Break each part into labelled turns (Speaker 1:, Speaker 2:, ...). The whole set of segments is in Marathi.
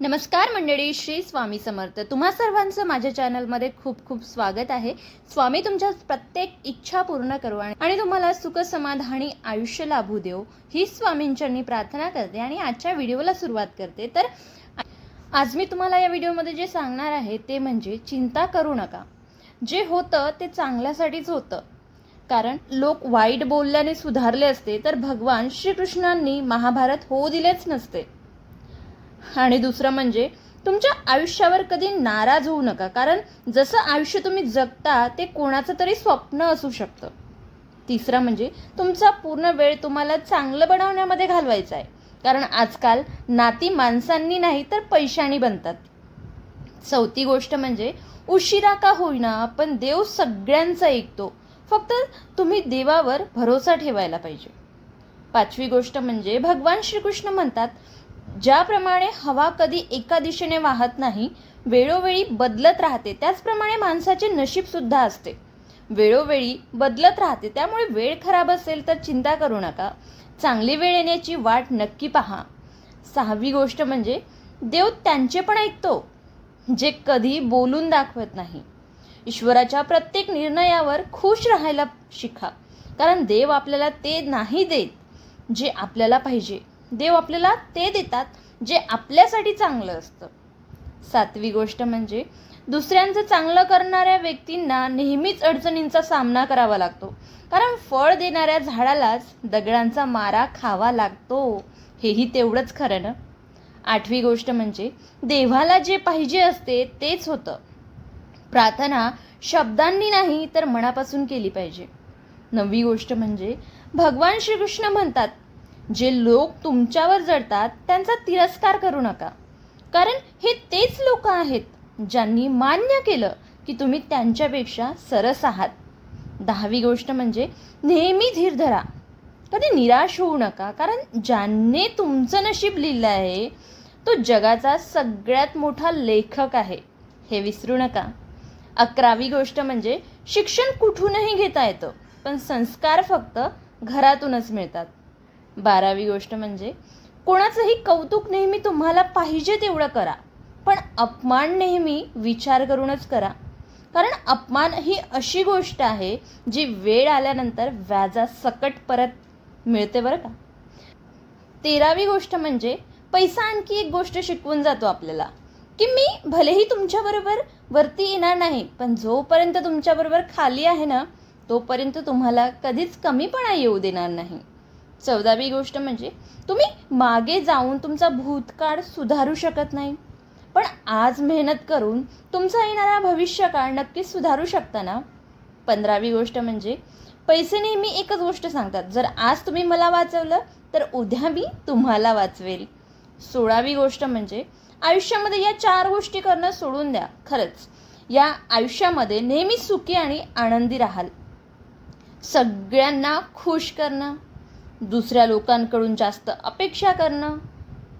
Speaker 1: नमस्कार मंडळी श्री स्वामी समर्थ. तुम्हा सर्वांचं माझ्या चॅनलमध्ये खूप खूप स्वागत आहे. स्वामी तुमच्या प्रत्येक इच्छा पूर्ण करू आणि आणि तुम्हाला सुख समाधानी आयुष्य लाभू देव. ही स्वामींच्यांनी प्रार्थना करते आणि आजच्या व्हिडिओला सुरुवात करते. तर आज मी तुम्हाला या व्हिडिओमध्ये जे सांगणार आहे ते म्हणजे चिंता करू नका. जे होतं ते चांगल्यासाठीच होतं. कारण लोक वाईट बोलल्याने सुधारले असते तर भगवान श्रीकृष्णांनी महाभारत होऊ दिलेच नसते. आणि दुसरं म्हणजे तुमच्या आयुष्यावर कधी नाराज होऊ नका कारण जसं आयुष्य तुम्ही जगता ते कोणाचं तरी स्वप्न असू शकतं. तिसरं म्हणजे तुमचा पूर्ण वेळ तुम्हाला चांगलं बनवण्यामध्ये घालवायचा आहे. कारण आजकाल नाती माणसांनी नाही तर पैशानी बनतात. चौथी गोष्ट म्हणजे उशिरा का होईना पण देव सगळ्यांचा ऐकतो. फक्त तुम्ही देवावर भरोसा ठेवायला पाहिजे. पाचवी गोष्ट म्हणजे भगवान श्रीकृष्ण म्हणतात ज्याप्रमाणे हवा कधी एका दिशेने वाहत नाही वेळोवेळी बदलत राहते त्याचप्रमाणे माणसाचे नशीबसुद्धा असते. वेळोवेळी बदलत राहते त्यामुळे वेळ खराब असेल तर चिंता करू नका. चांगली वेळ येण्याची वाट नक्की पहा. सहावी गोष्ट म्हणजे देव त्यांचे पण ऐकतो जे कधी बोलून दाखवत नाही. ईश्वराच्या प्रत्येक निर्णयावर खुश राहायला शिका कारण देव आपल्याला ते नाही देत जे आपल्याला पाहिजे. देव आपल्याला ते देतात जे आपल्यासाठी चांगलं असतं. सातवी गोष्ट म्हणजे दुसऱ्यांचं चांगलं करणाऱ्या व्यक्तींना नेहमीच अडचणींचा सामना करावा लागतो. कारण फळ देणाऱ्या झाडालाच दगडांचा मारा खावा लागतो. हेही तेवढंच खरं ना? आठवी गोष्ट म्हणजे देवाला जे पाहिजे असते तेच होतं. प्रार्थना शब्दांनी नाही तर मनापासून केली पाहिजे. नववी गोष्ट म्हणजे भगवान श्रीकृष्ण म्हणतात जे लोक तुमच्यावर जडतात त्यांचा तिरस्कार करू नका. कारण हे तेच लोक आहेत ज्यांनी मान्य केलं की तुम्ही त्यांच्यापेक्षा सरस आहात. दहावी गोष्ट म्हणजे नेहमी धीर धरा. कधी निराश होऊ नका कारण ज्याने तुमचं नशीब लिहिलं आहे तो जगाचा सगळ्यात मोठा लेखक आहे. हे विसरू नका. अकरावी गोष्ट म्हणजे शिक्षण कुठूनही घेता येतं पण संस्कार फक्त घरातूनच मिळतात. बारावी गोष्ट म्हणजे कोणाचंही कौतुक नेहमी तुम्हाला पाहिजे तेवढं करा. पण अपमान नेहमी विचार करूनच करा. कारण अपमान ही अशी गोष्ट आहे जी वेळ आल्यानंतर व्याजा सकट परत मिळते बरं का. तेरावी गोष्ट म्हणजे पैसा आणखी एक गोष्ट शिकवून जातो आपल्याला की मी भलेही तुमच्याबरोबर वरती येणार नाही पण जोपर्यंत तुमच्याबरोबर खाली आहे ना तोपर्यंत तुम्हाला कधीच कमीपणा येऊ देणार नाही. चौदावी गोष्ट म्हणजे तुम्ही मागे जाऊन तुमचा भूतकाळ सुधारू शकत नाही. पण आज मेहनत करून तुमचा येणारा भविष्यकाळ नक्कीच सुधारू शकता ना? पंधरावी गोष्ट म्हणजे पैसे नेहमी एकच गोष्ट सांगतात. जर आज तुम्ही मला वाचवलं तर उद्या मी तुम्हाला वाचवेल. सोळावी गोष्ट म्हणजे आयुष्यामध्ये या चार गोष्टी करणं सोडून द्या. खरंच या आयुष्यामध्ये नेहमी सुखी आणि आनंदी राहाल. सगळ्यांना खुश करणं दुसऱ्या लोकांकडून जास्त अपेक्षा करणं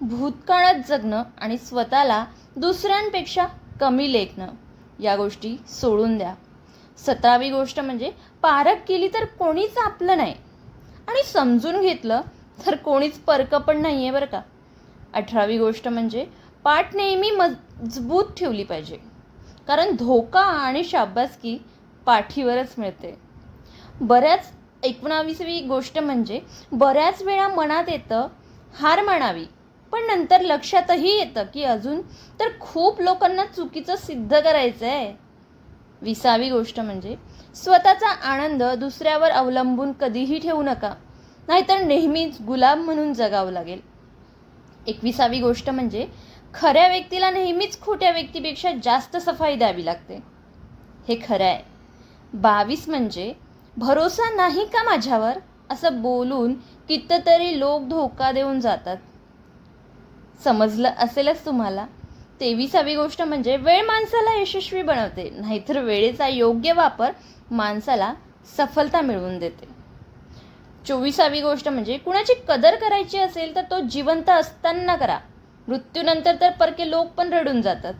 Speaker 1: भूतकाळात जगणं आणि स्वतःला दुसऱ्यांपेक्षा कमी लेखणं या गोष्टी सोडून द्या. सतरावी गोष्ट म्हणजे पारख केली तर कोणीच आपलं नाही. आणि समजून घेतलं तर कोणीच परकं पण नाही आहे बरं का. अठरावी गोष्ट म्हणजे पाठ नेहमी मजबूत ठेवली पाहिजे. कारण धोका आणि शाबासकी पाठीवरच मिळते. बऱ्याच एकोणावीसवी गोष्ट म्हणजे बऱ्याच वेळा मनात येतं हार मानावी. पण नंतर लक्षातही येतं की अजून तर खूप लोकांना चुकीचं सिद्ध करायचं आहे विसावी गोष्ट म्हणजे स्वतःचा आनंद दुसऱ्यावर अवलंबून कधीही ठेवू नका. नाहीतर नेहमीच गुलाब म्हणून जगावं लागेल. एकविसावी गोष्ट म्हणजे खऱ्या व्यक्तीला नेहमीच खोट्या व्यक्तीपेक्षा जास्त सफाई द्यावी लागते. हे खरं आहे. बावीस म्हणजे भरोसा नाही का माझ्यावर? असं बोलून कितीतरी लोक धोका देऊन जातात. समजलं असेलच तुम्हाला? तेविसावी गोष्ट म्हणजे वेळ माणसाला यशस्वी बनवते नाहीतर वेळेचा योग्य वापर माणसाला सफलता मिळवून देते. चोवीसावी गोष्ट म्हणजे कुणाची कदर करायची असेल तर तो जिवंत असताना करा. मृत्यूनंतर तर परके लोक पण रडून जातात.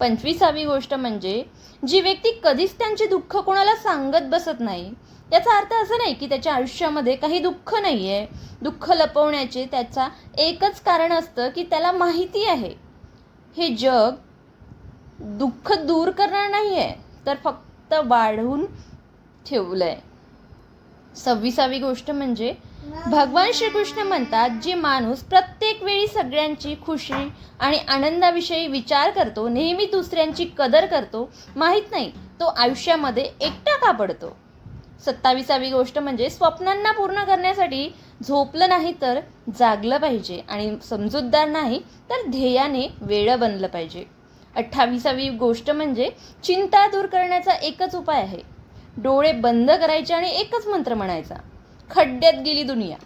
Speaker 1: पंचवीसावी गोष्ट म्हणजे जी व्यक्ती कधीच त्यांचे दुःख कोणाला सांगत बसत नाही याचा अर्थ असं नाही की त्याच्या आयुष्यामध्ये काही दुःख नाही आहे दुःख लपवण्याचे त्याचा एकच कारण असतं की त्याला माहिती आहे. हे जग दुःख दूर करणार नाही आहे तर फक्त वाढवून ठेवलं आहे सव्वीसावी गोष्ट म्हणजे भगवान श्रीकृष्ण म्हणतात जे माणूस प्रत्येक वेळी सगळ्यांची खुशी आणि आनंदाविषयी विचार करतो नेहमी दुसऱ्यांची कदर करतो माहीत नाही तो आयुष्यामध्ये एकटा का पडतो? सत्तावीसावी गोष्ट म्हणजे स्वप्नांना पूर्ण करण्यासाठी झोपलं नाही तर जागलं पाहिजे आणि समजूतदार नाही तर ध्येयाने वेळ बनलं पाहिजे. अठ्ठावीसावी गोष्ट म्हणजे चिंता दूर करण्याचा एकच उपाय आहे. डोळे बंद करायचे आणि एकच मंत्र म्हणायचा. खड्ड्यात गेली दुनिया.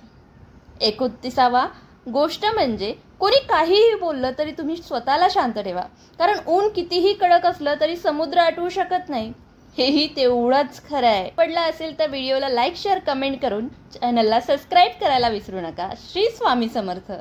Speaker 1: एकोणतीसावा गोष्ट म्हणजे कोणी काहीही बोललं तरी तुम्ही स्वतःला शांत ठेवा. कारण ऊन कितीही कडक असलं तरी समुद्र आटवू शकत नाही. हेही तेवढंच खरं आहे. पडला असेल तर व्हिडिओला लाईक शेअर कमेंट करून चॅनलला सबस्क्राईब करायला विसरू नका. श्री स्वामी समर्थ.